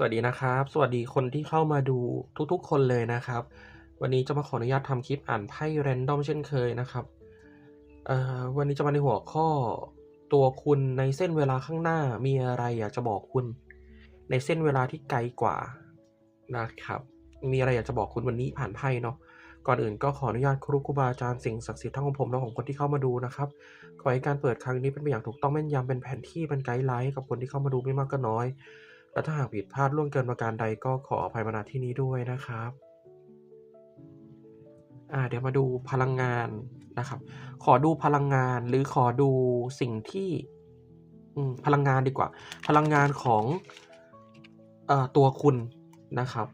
สวัสดีนะครับ สวัสดีคนที่เข้ามาดูทุกๆ คนเลยนะครับ วันนี้จะมาขออนุญาตทำคลิปอ่านไพ่แรนดอมเช่นเคยนะครับวันนี้จะมาในหัวข้อตัวคุณในเส้นเวลาข้างหน้ามีอะไรอยากจะบอกคุณ ในเส้นเวลาที่ไกลกว่านะครับ มีอะไรอยากจะบอกคุณวันนี้ผ่านไพ่เนาะก่อนอื่นก็ขออนุญาตครูครูบาอาจารย์สิ่งศักดิ์สิทธิ์ทั้งของผมและของคนที่เข้ามาดูนะครับขอให้การเปิดครั้งนี้เป็นไปอย่างถูกต้องแม่นยำเป็นแผนที่เป็นไกด์ไลน์กับคนที่เข้ามาดูไม่มากก็น้อย และถ้าหากผิดพลาดล่วงเกินประการใดก็ขออภัยมาณที่นี้ด้วยนะครับอ่าเดี๋ยวมาดูพลังงานนะครับ ขอดูพลังงานหรือขอดูสิ่งที่พลังงานดีกว่า พลังงานของอตัวคุณนะครับ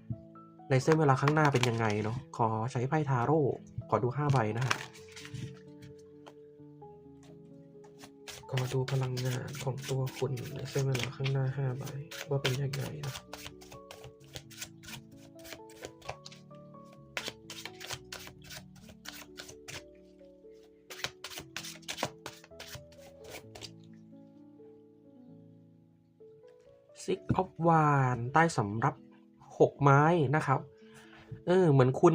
ในเส้นเวลาข้างหน้าเป็นยังไงเนาะขอใช้ไพ่ทาโร่ขอดูห้าใบนะฮะข อดูพลังงานของตัวคุณในเส้นเวลาข้างหน้าห้าใบว่าเป็นยังไงนะครับ Six of w a n d ใต้สำรับหกไม้นะครับ เออ เหมือนคุณ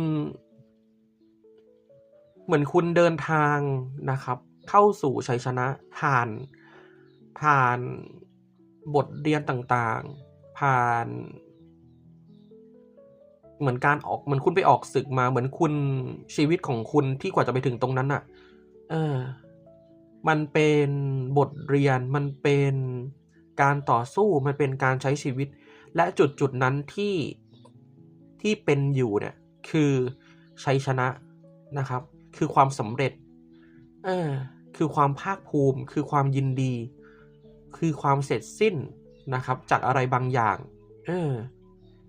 เหมือนคุณเดินทางนะครับ เข้าสู่ชัยชนะ ผ่าน ผ่านบทเรียนต่างๆ ผ่าน เหมือนการออกเหมือนคุณไปออกศึกมาเหมือนคุณชีวิตของคุณที่กว่าจะไปถึงตรงนั้นน่ะเออ มันเป็นบทเรียนมันเป็นการต่อสู้มันเป็นการใช้ชีวิต และจุดจุดนั้นที่ที่เป็นอยู่เนี่ย คือชัยชนะนะครับ คือความสำเร็จ เออ คือความภาคภูมิ คือความยินดี คือความเสร็จสิ้นนะครับ จากอะไรบางอย่าง เออ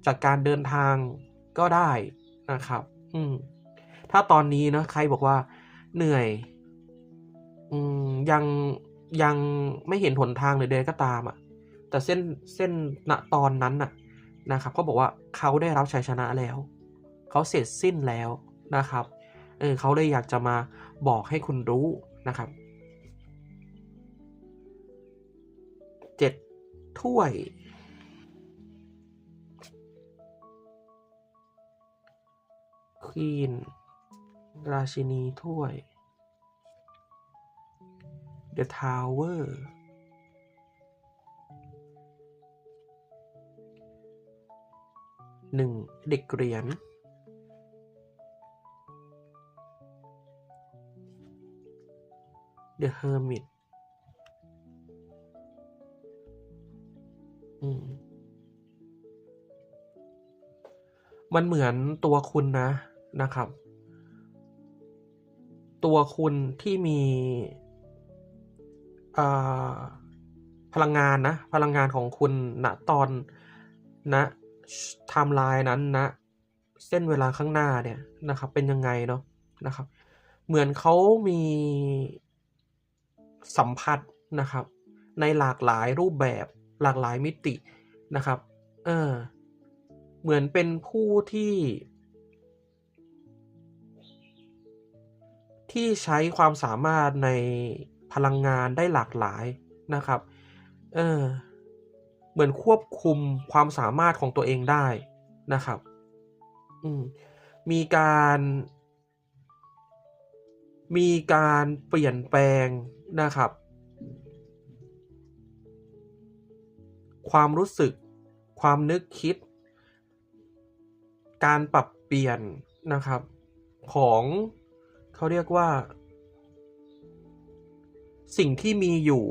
จากการเดินทางก็ได้นะครับ อืม ถ้าตอนนี้นะใครบอกว่าเหนื่อย อืม ยังยังไม่เห็นหนทางเลยใดก็ตามอะ แต่เส้นเส้นณตอนนั้นน่ะนะครับเขาบอกว่าเขาได้รับชัยชนะแล้ว เขาเสร็จสิ้นแล้วนะครับ เออเขาเลยอยากจะมาบอกให้คุณรู้นะครับ เจ็ดถ้วย ควีน ราชินีถ้วย The Tower หนึ่งเด็กเหรียญ The Hermit อื มันเหมือนตัวคุณนะนะครับ ตัวคุณที่มีพลังงานนะ พลังงานของคุณณตอนณไทม์ไลน์นั้นนะเส้นเวลาข้างหน้าเนี่ยนะครับ เป็นยังไงเนาะนะครับ เหมือนเขามีสัมผัสนะครับ ในหลากหลายรูปแบบหลากหลายมิตินะครับ เออ เหมือนเป็นผู้ที่ ที่ใช้ความสามารถในพลังงานได้หลากหลายนะครับ เออ เหมือนควบคุมความสามารถของตัวเองได้นะครับ อืม มีการ มีการเปลี่ยนแปลงนะครับ ความรู้สึก ความนึกคิด การปรับเปลี่ยนนะครับของเขาเรียกว่า สิ่งที่มีอยู่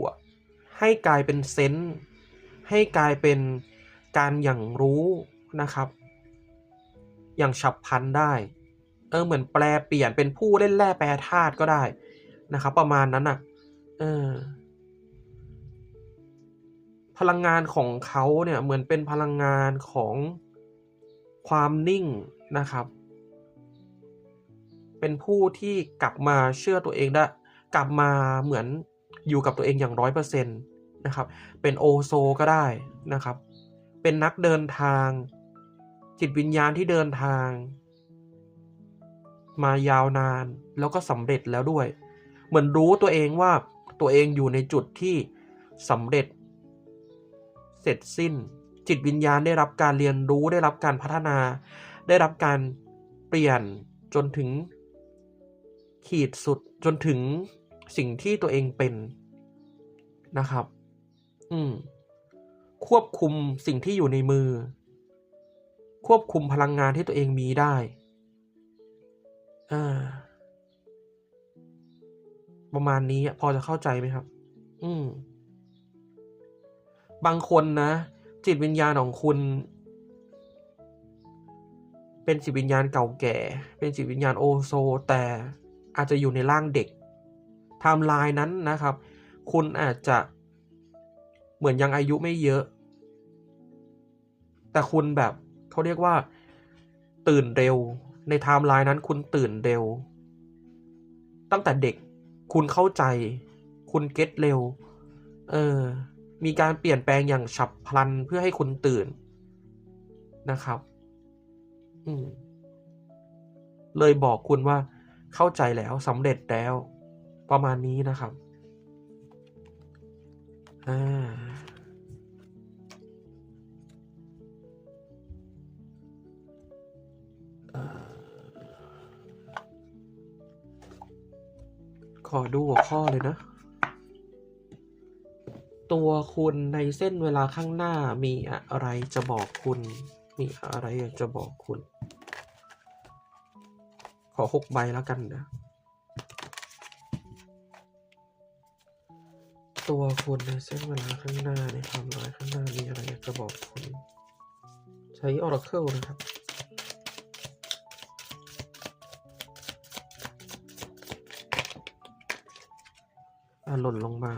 ให้กลายเป็นเซนส์ให้กลายเป็นการอย่างรู้นะครับ อย่างฉับพลันได้ เออเหมือนแปลเปลี่ยนเป็นผู้เล่นแร่แปรธาตุก็ได้นะครับ ประมาณนั้นอะเออพลังงานของเขาเนี่ยเหมือนเป็นพลังงานของ ความนิ่งนะครับ เป็นผู้ที่กลับมาเชื่อตัวเองได้ กลับมาเหมือนอยู่กับตัวเองอย่างร้อยเปอร์เซ็นต์นะครับ เป็นโอโซก็ได้นะครับ เป็นนักเดินทาง จิตวิญญาณที่เดินทาง มายาวนานแล้วก็สำเร็จแล้วด้วย เหมือนรู้ตัวเองว่าตัวเองอยู่ในจุดที่สำเร็จ เสร็จสิ้น จิตวิญญาณได้รับการเรียนรู้ได้รับการพัฒนา ได้รับการเปลี่ยนจนถึงขีดสุดจนถึงสิ่งที่ตัวเองเป็นนะครับ อืม ควบคุมสิ่งที่อยู่ในมือ ควบคุมพลังงานที่ตัวเองมีได้ อ่า ประมาณนี้พอจะเข้าใจไหมครับ อืม บางคนนะ จิตวิญญาณของคุณ เป็นจิตวิญญาณเก่าแก่ เป็นจิตวิญญาณโอโซ แต่อาจจะอยู่ในร่างเด็กไทม์ไลน์นั้นนะครับ คุณอาจจะเหมือนยังอายุไม่เยอะ แต่คุณแบบเขาเรียกว่า ตื่นเร็ว ในไทม์ไลน์นั้นคุณตื่นเร็ว ตั้งแต่เด็กคุณเข้าใจ คุณเก็ตเร็ว เออ มีการเปลี่ยนแปลงอย่างฉับพลันเพื่อให้คุณตื่นนะครับอืมเลยบอกคุณว่าเข้าใจแล้วสำเร็จแล้ว ประมาณนี้นะครับอ่าขอดูหัวข้อเลยนะ ตัวคุณในเส้นเวลาข้างหน้ามีอะไรจะบอกคุณ มีอะไรอยากจะบอกคุณ ขอหกใบแล้วกันนะ ตัวคุณในเส้นเวลาข้างหน้าในความหมายข้างหน้ามีอะไรอยากจะบอกคุณ ใช้ Oracle นะครับหล่นลงมา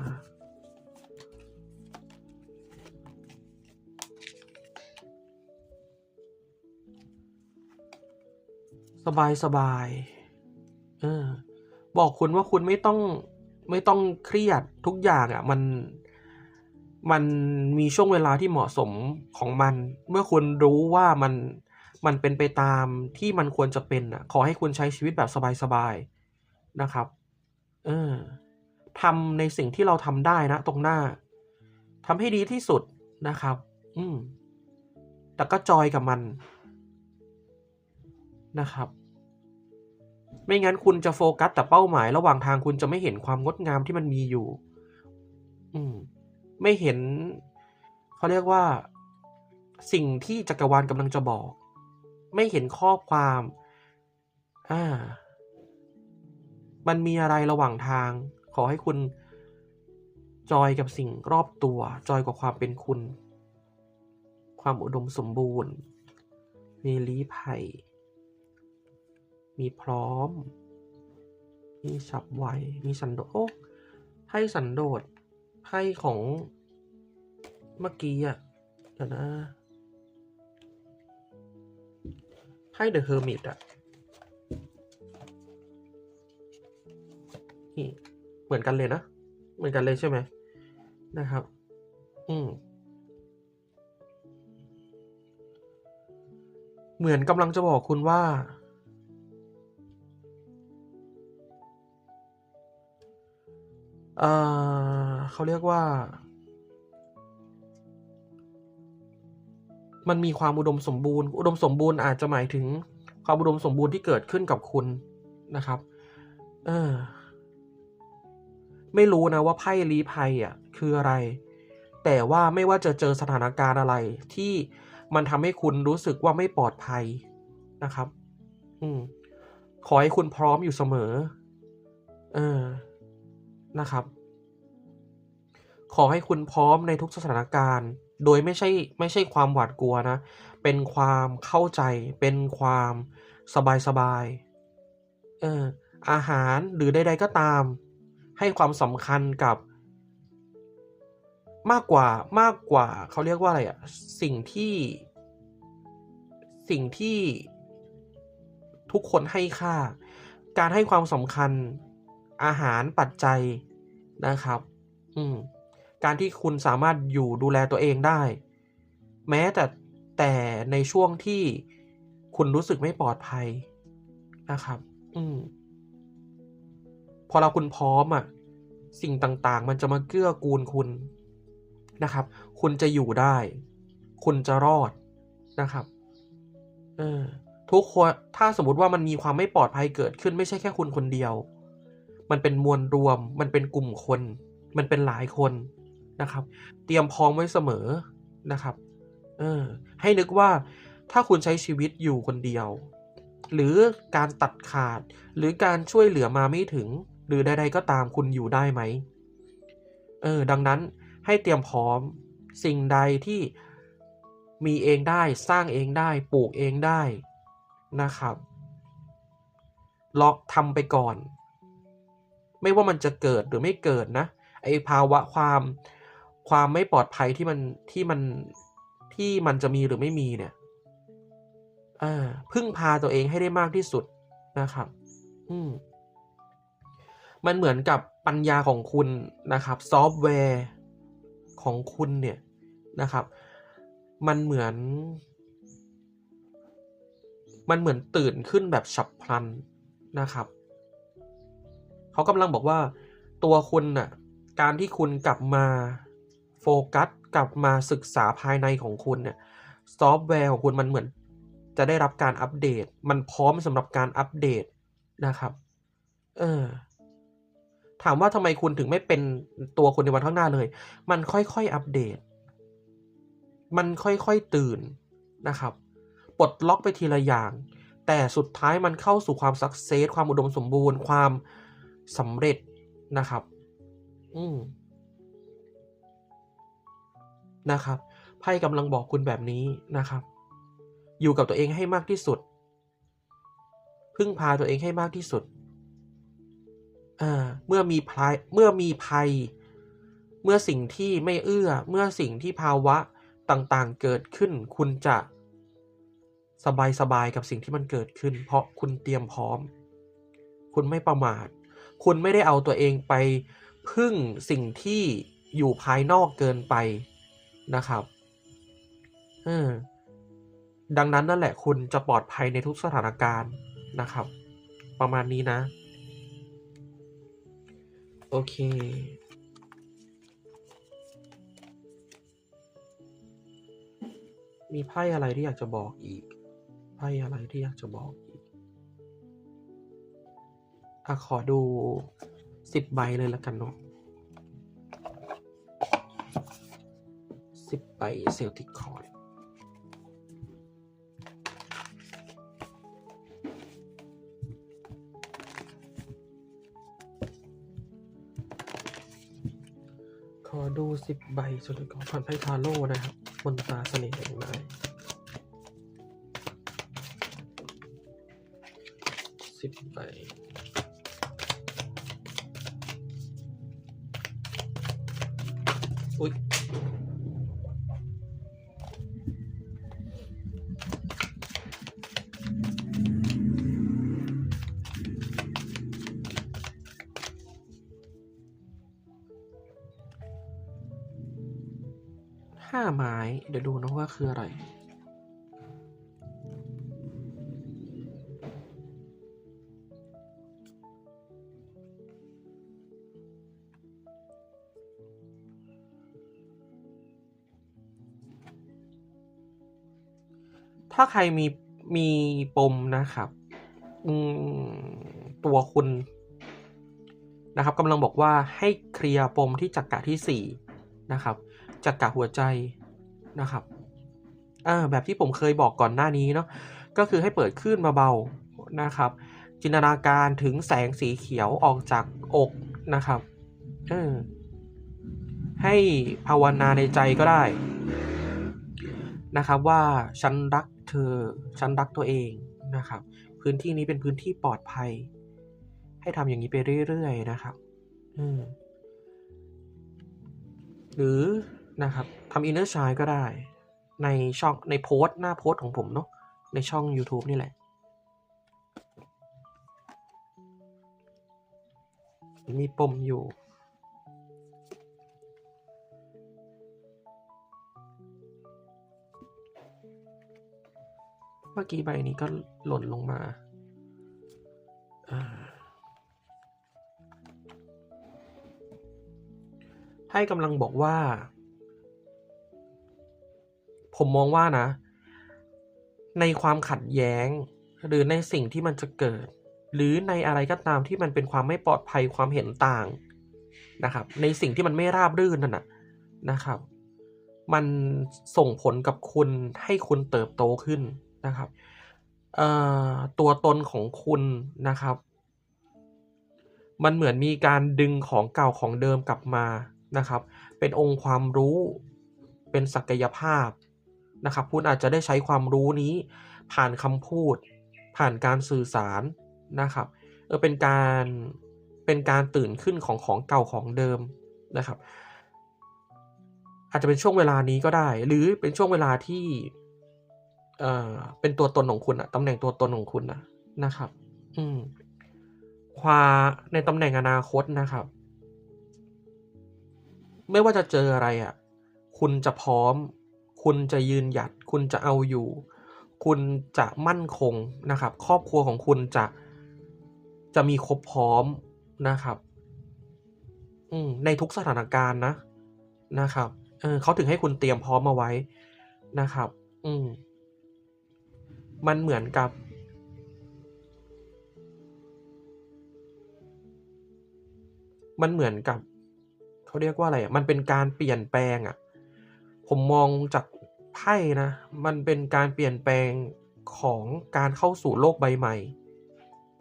สบายสบายเออบอกคุณว่าคุณไม่ต้องไม่ต้องเครียดทุกอย่างอะ่ะ มันมันมีช่วงเวลาที่เหมาะสมของมัน เมื่อคุณรู้ว่ามันมันเป็นไปตามที่มันควรจะเป็นอะ ขอให้คุณใช้ชีวิตแบบสบายๆนะครับ เออทำในสิ่งที่เราทำได้นะ ตรงหน้าทำให้ดีที่สุดนะครับ อืมแต่ก็จอยกับมัน นะครับ ไม่งั้นคุณจะโฟกัสแต่เป้าหมาย ระหว่างทางคุณจะไม่เห็นความงดงามที่มันมีอยู่ อืม ไม่เห็นเขาเรียกว่า สิ่งที่จักรวาลกำลังจะบอก ไม่เห็นข้อความ อ่า มันมีอะไรระหว่างทาง ขอให้คุณจอยกับสิ่งรอบตัว จอยกับความเป็นคุณ ความอุดมสมบูรณ์ มีลี้ภัย มีพร้อม มีฉับไว มีสันโดษโอ้ไพ่สันโดษไพ่ของเมื่อกี้อะ เดี๋ยวนะไพ่เดอะเฮอร์มิตอะนี่เหมือนกันเลยนะ เหมือนกันเลยใช่ไหมนะครับ อืมเหมือนกำลังจะบอกคุณว่า เออเขาเรียกว่า มันมีความอุดมสมบูรณ์ อุดมสมบูรณ์อาจจะหมายถึงความอุดมสมบูรณ์ที่เกิดขึ้นกับคุณนะครับ เออ ไม่รู้นะว่าไพ่ลีภัยอะ คืออะไร แต่ว่าไม่ว่าจะเจอสถานการณ์อะไร ที่มันทำให้คุณรู้สึกว่าไม่ปลอดภัยนะครับ อืมขอให้คุณพร้อมอยู่เสมอ เออ นะครับ ขอให้คุณพร้อมในทุกสถานการณ์ โดยไม่ใช่ไม่ใช่ความหวาดกลัวนะ เป็นความเข้าใจ เป็นความสบายสบายเอออาหารหรือใดๆก็ตาม ให้ความสำคัญกับ มากกว่ามากกว่าเขาเรียกว่าอะไรอะสิ่งที่ สิ่งที่ทุกคนให้ค่า การให้ความสำคัญ อาหารปัจจัยนะครับ อืมการที่คุณสามารถอยู่ดูแลตัวเองได้ แม้แต่แต่ในช่วงที่คุณรู้สึกไม่ปลอดภัยนะครับ อืมพอเราคุณพร้อมอะ สิ่งต่างๆ มันจะมาเกื้อกูลคุณนะครับ คุณจะอยู่ได้ คุณจะรอดนะครับ เออทุกคนถ้าสมมติว่ามันมีความไม่ปลอดภัยเกิดขึ้นไม่ใช่แค่คุณคนเดียว มันเป็นมวลรวม มันเป็นกลุ่มคน มันเป็นหลายคนนะครับ เตรียมพร้อมไว้เสมอนะครับ เออ ให้นึกว่าถ้าคุณใช้ชีวิตอยู่คนเดียว หรือการตัดขาด หรือการช่วยเหลือมาไม่ถึง หรือใดๆก็ตามคุณอยู่ได้ไหม เออ ดังนั้นให้เตรียมพร้อมสิ่งใดที่มีเองได้สร้างเองได้ปลูกเองได้นะครับล็อกทำไปก่อน ไม่ว่ามันจะเกิดหรือไม่เกิดนะไอภาวะความความไม่ปลอดภัยที่มันที่มันที่มันจะมีหรือไม่มีเนี่ยพึ่งพาตัวเองให้ได้มากที่สุดนะครับ อืมมันเหมือนกับปัญญาของคุณนะครับ ซอฟต์แวร์ของคุณเนี่ยนะครับ มันเหมือน มันเหมือนตื่นขึ้นแบบฉับพลันนะครับ เขากำลังบอกว่า ตัวคุณน่ะ การที่คุณกลับมาโฟกัส กลับมาศึกษาภายในของคุณเนี่ยซอฟต์แวร์ของคุณมันเหมือน จะได้รับการอัปเดต มันพร้อมสำหรับการอัปเดตนะครับ เออ ถามว่าทำไมคุณถึงไม่เป็นตัวคุณในวันข้างหน้าเลย มันค่อยๆอัปเดต มันค่อยๆตื่นนะครับปลดล็อกไปทีละอย่าง แต่สุดท้ายมันเข้าสู่ความสักเซสความอุดมสมบูรณ์ ความ สำเร็จนะครับ อืมนะครับไพ่กำลังบอกคุณแบบนี้นะครับ อยู่กับตัวเองให้มากที่สุด พึ่งพาตัวเองให้มากที่สุดอ่าเมื่อมีภัยเมื่อมีภัย เมื่อสิ่งที่ไม่เอื้อ เมื่อสิ่งที่ภาวะต่างๆเกิดขึ้น คุณจะสบายสบายกับสิ่งที่มันเกิดขึ้น เพราะคุณเตรียมพร้อม คุณไม่ประมาท คุณไม่ได้เอาตัวเองไปพึ่งสิ่งที่อยู่ภายนอกเกินไปนะครับเออดังนั้นนั่นแหละคุณจะปลอดภัยในทุกสถานการณ์นะครับ ประมาณนี้นะ โอเค มีไพ่อะไรที่อยากจะบอกอีก ไพ่อะไรที่อยากจะบอกอีก อะขอดูสิบใบเลยละกันเนาะสิบใบเซลติกคอร์ขอดูสิบใบเซลติกคอร์ดผ่านไพ่ทาโร่นะครับบนตาเสน่ห์แห่งนายสิบใบ เดี๋ยวดูนะว่าคืออะไร ถ้าใครมีมีปมนะครับตัวคุณนะครับกำลังบอกว่าให้เคลียร์ปมที่จักระที่สี่นะครับจักระหัวใจ นะครับอ่าแบบที่ผมเคยบอกก่อนหน้านี้เนาะก็คือให้เปิดคลื่นเบาๆนะครับ จินตนาการถึงแสงสีเขียวออกจากอกนะครับเออให้ภาวนาในใจก็ได้ นะครับว่าฉันรักเธอฉันรักตัวเองนะครับ พื้นที่นี้เป็นพื้นที่ปลอดภัย ให้ทำอย่างนี้ไปเรื่อยๆนะครับ อืมหรือ นะครับทำอินเนอร์ชายก็ได้ในช่องในโพสต์หน้าโพสต์ของผมเนาะในช่อง YouTube นี่แหละ มีปมอยู่ เมื่อกี้ใบนี้ก็หล่นลงมาอ่าไพ่กำลังบอกว่า ผมมองว่านะ ในความขัดแย้ง หรือในสิ่งที่มันจะเกิด หรือในอะไรก็ตามที่มันเป็นความไม่ปลอดภัยความเห็นต่างนะครับ ในสิ่งที่มันไม่ราบรื่นนั่นนะนะครับ มันส่งผลกับคุณให้คุณเติบโตขึ้นนะครับตัวตนของคุณนะครับ มันเหมือนมีการดึงของเก่าของเดิมกลับมานะครับ เป็นองค์ความรู้ เป็นศักยภาพ นะครับคุณอาจจะได้ใช้ความรู้นี้ ผ่านคำพูด ผ่านการสื่อสารนะครับเออเป็นการเป็นการตื่นขึ้นของของเก่าของเดิมนะครับ อาจจะเป็นช่วงเวลานี้ก็ได้ หรือเป็นช่วงเวลาที่เอ่อเป็นตัวตนของคุณอะตำแหน่งตัวตนของคุณนะนะครับ อืมความในตำแหน่งอนาคตนะครับ ไม่ว่าจะเจออะไรอะ่ะคุณจะพร้อม คุณจะยืนหยัด คุณจะเอาอยู่ คุณจะมั่นคงนะครับ ครอบครัวของคุณจะจะมีครบพร้อมนะครับอืมในทุกสถานการณ์นะนะครับเออเขาถึงให้คุณเตรียมพร้อมมาไว้นะครับ อืมมันเหมือนกับ มันเหมือนกับ เขาเรียกว่าอะไรอะ มันเป็นการเปลี่ยนแปลงอะ ผมมองจากไพ่นะ มันเป็นการเปลี่ยนแปลงของการเข้าสู่โลกใบใหม่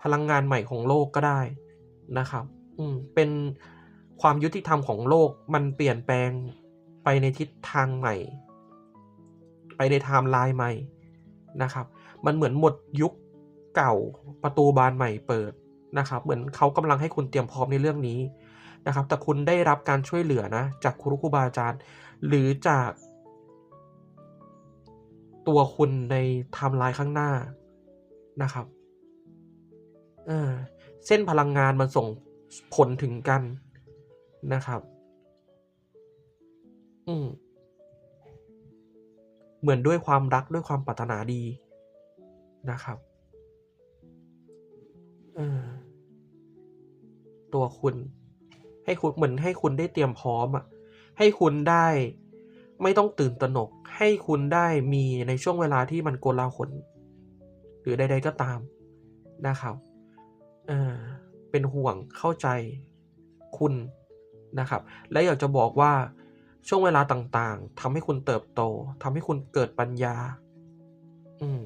พลังงานใหม่ของโลกก็ได้นะครับ อืม เป็นความยุติธรรมของโลกมันเปลี่ยนแปลงไปในทิศทางใหม่ ไปในไทม์ไลน์ใหม่นะครับ มันเหมือนหมดยุคเก่าประตูบานใหม่เปิดนะครับ เหมือนเขากำลังให้คุณเตรียมพร้อมในเรื่องนี้ นะครับ แต่คุณได้รับการช่วยเหลือนะจากครูครูบาอาจารย์ หรือจาก ตัวคุณในไทม์ไลน์ข้างหน้านะครับเออเส้นพลังงานมันส่งผลถึงกันนะครับ อืมเหมือนด้วยความรักด้วยความปรารถนาดีนะครับเออตัวคุณ ให้คุณเหมือนให้คุณได้เตรียมพร้อมอะให้คุณได้ไม่ต้องตื่นตระหนก ให้คุณได้มีในช่วงเวลาที่มันโกลาหลหรือใด ๆก็ตามนะครับเออเป็นห่วงเข้าใจคุณนะครับ และอยากจะบอกว่าช่วงเวลาต่างๆทำให้คุณเติบโตทำให้คุณเกิดปัญญา อืม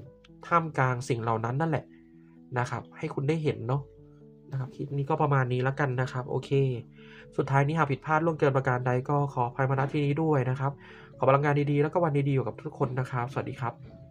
ท่ามกลางสิ่งเหล่านั้นนั่นแหละนะครับ ให้คุณได้เห็นเนาะ นะครับคลิปนี้ก็ประมาณนี้แล้วกันนะครับ โอเค สุดท้ายนี้หากผิดพลาดล่วงเกินประการใดก็ขออภัยมาณที่นี้ด้วยนะครับ ขอพลังงานดีๆ แล้วก็วันดีๆอยู่กับทุกคนนะครับ สวัสดีครับ